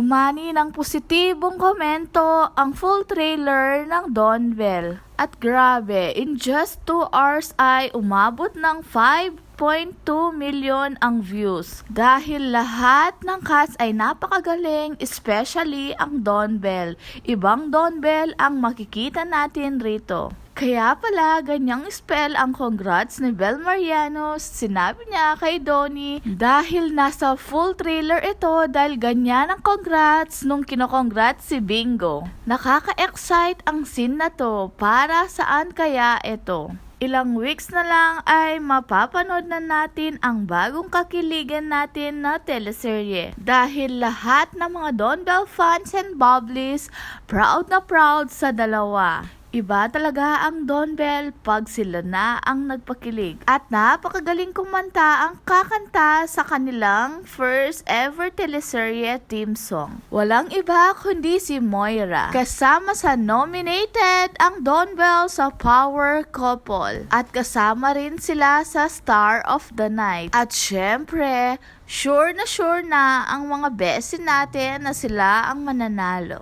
Nagmani ng positibong komento ang full trailer ng Don Bell. At grabe, in just 2 hours ay umabot ng 5.2 million ang views. Dahil lahat ng cast ay napakagaling, especially ang Don Bell. Ibang Don Bell ang makikita natin rito. Kaya pala, ganyang spell ang congrats ni Bel Mariano, sinabi niya kay Donnie dahil nasa full trailer ito dahil ganyan ang congrats nung kinokongrats si Bingo. Nakaka-excite ang scene na to, para saan kaya ito? Ilang weeks na lang ay mapapanood na natin ang bagong kakiligan natin na teleserye. Dahil lahat ng mga Don Bell fans and bubblies, proud na proud sa dalawa. Iba talaga ang Don Bell pag sila na ang nagpakilig. At napakagaling kumanta ang kakanta sa kanilang first ever teleserye theme song. Walang iba kundi si Moira. Kasama sa nominated ang Don Bell sa Power Couple. At kasama rin sila sa Star of the Night. At syempre, sure na sure na ang mga besin natin na sila ang mananalo.